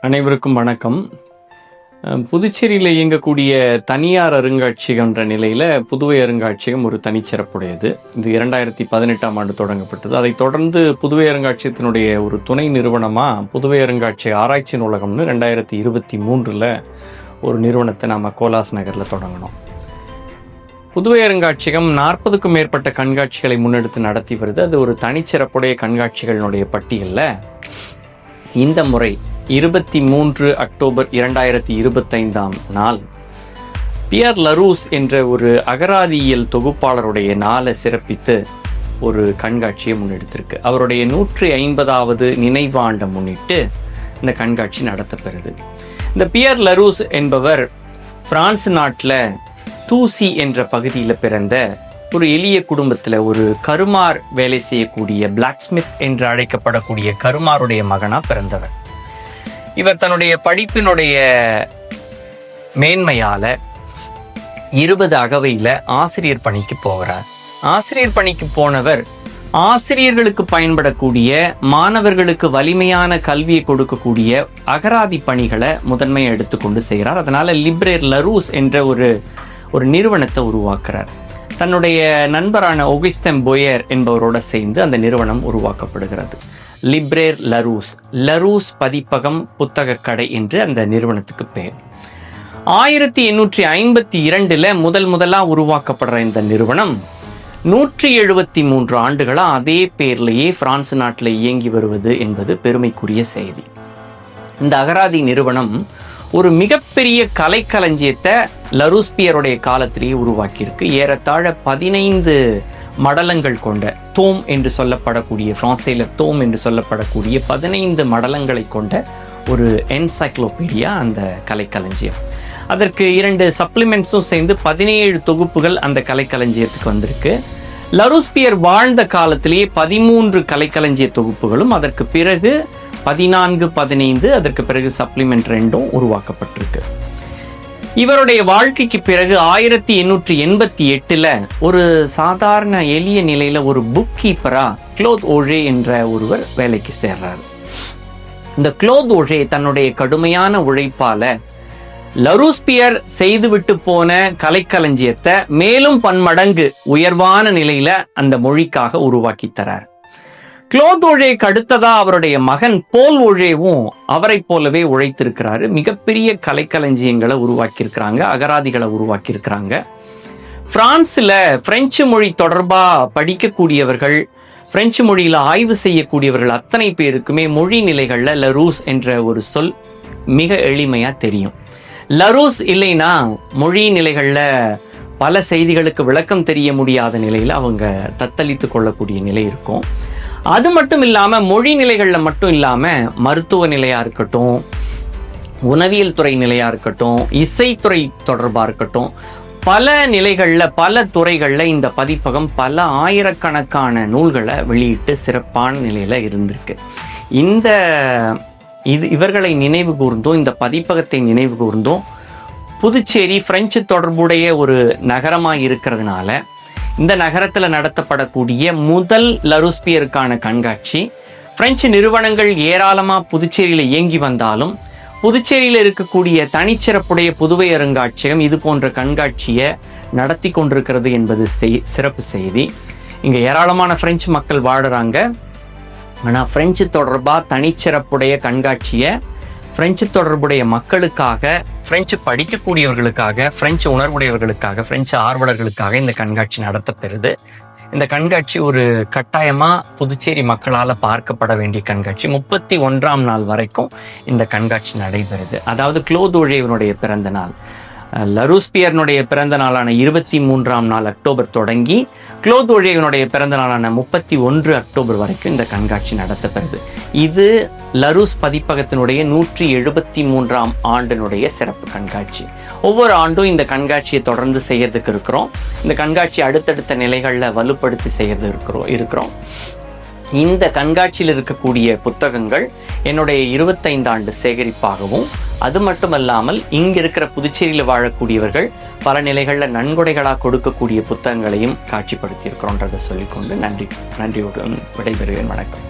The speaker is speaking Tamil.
அனைவருக்கும் வணக்கம். புதுச்சேரியில் இயங்கக்கூடிய தனியார் அருங்காட்சியகம்ன்ற நிலையில் புதுவை அருங்காட்சியகம் ஒரு தனிச்சிறப்புடையது. இது இரண்டாயிரத்தி பதினெட்டாம் ஆண்டு தொடங்கப்பட்டது. அதைத் தொடர்ந்து புதுவை அருங்காட்சியகத்தினுடைய ஒரு துணை நிறுவனமாக புதுவை அருங்காட்சியக ஆராய்ச்சி நூலகம்னு ரெண்டாயிரத்தி இருபத்தி மூன்றில் ஒரு நிறுவனத்தை நாம் கோலாஸ் நகரில் தொடங்கினோம். புதுவை அருங்காட்சியகம் நாற்பதுக்கும் மேற்பட்ட கண்காட்சிகளை முன்னெடுத்து நடத்தி வருது. அது ஒரு தனிச்சிறப்புடைய கண்காட்சிகளினுடைய பட்டியலில். இந்த முறை இருபத்தி மூன்று அக்டோபர் இரண்டாயிரத்தி இருபத்தைந்தாம் நாள். பியர் லரூஸ் என்ற ஒரு அகராதியியல் தொகுப்பாளருடைய நாளை சிறப்பித்து ஒரு கண்காட்சியை முன்னெடுத்திருக்கு. அவருடைய நூற்றி ஐம்பதாவது நினைவாண்டை முன்னிட்டு இந்த கண்காட்சி நடத்தப்பெறுது இந்த பியர் லரூஸ் என்பவர் பிரான்ஸ் நாட்டில் தூசி என்ற பகுதியில் பிறந்த ஒரு எளிய குடும்பத்தில் ஒரு கருமார் வேலை செய்யக்கூடிய பிளாக் ஸ்மித் என்று அழைக்கப்படக்கூடிய கருமாருடைய மகனாக பிறந்தவர். இவர் தன்னுடைய படிப்பினுடைய மேன்மையால இருபது அகவையில் ஆசிரியர் பணிக்கு போகிறார். ஆசிரியர் பணிக்கு போனவர் ஆசிரியர்களுக்கு பயன்படக்கூடிய மாணவர்களுக்கு வலிமையான கல்வியை கொடுக்கக்கூடிய அகராதி பணிகளை முதன்மையை எடுத்துக்கொண்டு செய்கிறார். அதனால லிப்ரேர் லரூஸ் என்ற ஒரு ஒரு நிறுவனத்தை உருவாக்குறார். தன்னுடைய நண்பரான ஒகிஸ்தம் பொயர் என்பவரோட சேர்ந்து அந்த நிறுவனம் உருவாக்கப்படுகிறது. லிப்ரேர் லரூஸ் லரூஸ் பதிப்பகம் புத்தக கடை என்று அந்த நிறுவனத்துக்கு பெயர். ஆயிரத்தி எண்ணூற்றி ஐம்பத்தி இரண்டில் முதல் முதலாக உருவாக்கப்படுற இந்த நிறுவனம் நூற்றி எழுபத்தி மூன்று ஆண்டுகளாக அதே பேர்லேயே பிரான்ஸ் நாட்டில் இயங்கி வருவது என்பது பெருமைக்குரிய செய்தி. இந்த அகராதி நிறுவனம் ஒரு மிகப்பெரிய கலைக்களஞ்சியத்தை லரூஸ்பியருடைய காலத்திலேயே உருவாக்கியிருக்கு. ஏறத்தாழ பதினைந்து மடலங்கள் கொண்ட தோம் என்று சொல்லப்படக்கூடிய பிரான்சைல தோம் என்று சொல்லப்படக்கூடிய பதினைந்து மடலங்களை கொண்ட ஒரு என்சைக்ளோபீடியா அந்த கலைக்களஞ்சியம். அதற்கு இரண்டு சப்ளிமெண்ட்ஸும் சேர்ந்து பதினேழு தொகுப்புகள் அந்த கலைக்களஞ்சியத்துக்கு வந்திருக்கு. லருஸ்பியர் வாழ்ந்த காலத்திலேயே பதிமூன்று கலைக்களஞ்சிய தொகுப்புகளும் அதற்கு பிறகு பதினான்கு பதினைந்து அதற்கு பிறகு சப்ளிமெண்ட் ரெண்டும் உருவாக்கப்பட்டிருக்கு. இவருடைய வாழ்க்கைக்கு பிறகு ஆயிரத்தி எண்ணூற்றி எண்பத்தி எட்டுல ஒரு சாதாரண எளிய நிலையில ஒரு புக் கீப்பரா க்ளோத் ஓழே என்ற ஒருவர் வேலைக்கு சேர்றார். இந்த க்ளோத் ஓழே தன்னுடைய கடுமையான உழைப்பால லரூஸ்பியர் செய்துவிட்டு போன கலைக்களஞ்சியத்தை மேலும் பன்மடங்கு உயர்வான நிலையில அந்த மொழிக்காக உருவாக்கி தரார். குளோத் ஒழே அடுத்ததா அவருடைய மகன் போல் ஒழேவும் அவரை போலவே உழைத்திருக்கிறாரு. மிகப்பெரிய கலைக்களஞ்சியங்களை உருவாக்கியிருக்கிறாங்க அகராதிகளை உருவாக்கியிருக்கிறாங்க. பிரான்ஸில் பிரெஞ்சு மொழி தொடர்பாக படிக்கக்கூடியவர்கள் பிரெஞ்சு மொழியில் ஆய்வு செய்யக்கூடியவர்கள் அத்தனை பேருக்குமே மொழி நிலைகளில் லரூஸ் என்ற ஒரு சொல் மிக எளிமையாக தெரியும். லரூஸ் இல்லைன்னா மொழி நிலைகளில் பல செய்திகளுக்கு விளக்கம் தெரிய முடியாத நிலையில் அவங்க தத்தளித்து கொள்ளக்கூடிய நிலை இருக்கும். அது மட்டும் இல்லாமல் மொழி நிலைகளில் மட்டும் இல்லாமல் மருத்துவ நிலையாக இருக்கட்டும் உணவியல் துறை நிலையாக இருக்கட்டும் இசைத்துறை தொடர்பாக இருக்கட்டும் பல நிலைகளில் பல துறைகளில் இந்த பதிப்பகம் பல ஆயிரக்கணக்கான நூல்களை வெளியிட்டு சிறப்பான நிலையில் இருந்திருக்கு. இந்த இது இவர்களை நினைவு கூர்ந்தோம் இந்த பதிப்பகத்தை நினைவு கூர்ந்தோம். புதுச்சேரி பிரெஞ்சு தொடர்புடைய ஒரு நகரமாக இருக்கிறதுனால இந்த நகரத்தில் நடத்தப்படக்கூடிய முதல் லருஸ்பியருக்கான கண்காட்சி. பிரெஞ்சு நிறுவனங்கள் ஏராளமாக புதுச்சேரியில் இயங்கி வந்தாலும் புதுச்சேரியில் இருக்கக்கூடிய தனிச்சிறப்புடைய புதுவை அருங்காட்சியகம் இது போன்ற கண்காட்சியை நடத்தி கொண்டிருக்கிறது என்பது செய் சிறப்பு செய்தி. இங்கே ஏராளமான பிரெஞ்சு மக்கள் வாடுறாங்க ஆனால் பிரெஞ்சு தொடர்பாக தனிச்சிறப்புடைய கண்காட்சியை பிரெஞ்சு தொடர்புடைய மக்களுக்காக பிரெஞ்சு படிக்கக்கூடியவர்களுக்காக பிரெஞ்சு உணர்வுடையவர்களுக்காக பிரெஞ்சு ஆர்வலர்களுக்காக இந்த கண்காட்சி நடத்தப்பெறுது. இந்த கண்காட்சி ஒரு கட்டாயமா புதுச்சேரி மக்களால் பார்க்கப்பட வேண்டிய கண்காட்சி. முப்பத்தி ஒன்றாம் நாள் வரைக்கும் இந்த கண்காட்சி நடைபெறுது. அதாவது குளோதோழேவனுடைய பிறந்த நாள். லரூஸ்பியர்னுடைய பிறந்த நாளான இருபத்தி மூன்றாம் நாள் அக்டோபர் தொடங்கி குளோதோழேவனுடைய பிறந்த நாளான முப்பத்தி ஒன்று அக்டோபர் வரைக்கும் இந்த கண்காட்சி நடத்தப்படுது. இது லரூஸ் பதிப்பகத்தினுடைய நூற்றி எழுபத்தி மூன்றாம் ஆண்டினுடைய சிறப்பு கண்காட்சி. ஒவ்வொரு ஆண்டும் இந்த கண்காட்சியை தொடர்ந்து செய்யறதுக்கு இருக்கிறோம். இந்த கண்காட்சி அடுத்தடுத்த நிலைகளில் வலுப்படுத்தி செய்யறது இருக்கிறோம் இருக்கிறோம். இந்த கண்காட்சியில் இருக்கக்கூடிய புத்தகங்கள் என்னுடைய இருபத்தைந்து ஆண்டு சேகரிப்பாகவும் அது மட்டுமல்லாமல் இங்க இருக்கிற புதுச்சேரியில் வாழக்கூடியவர்கள் பல நிலைகளில் நன்கொடைகளாக கொடுக்கக்கூடிய புத்தகங்களையும் காட்சிப்படுத்தியிருக்கிறோன்றதை சொல்லிக்கொண்டு நன்றி நன்றியுடன் விடைபெறுவேன் வணக்கம்.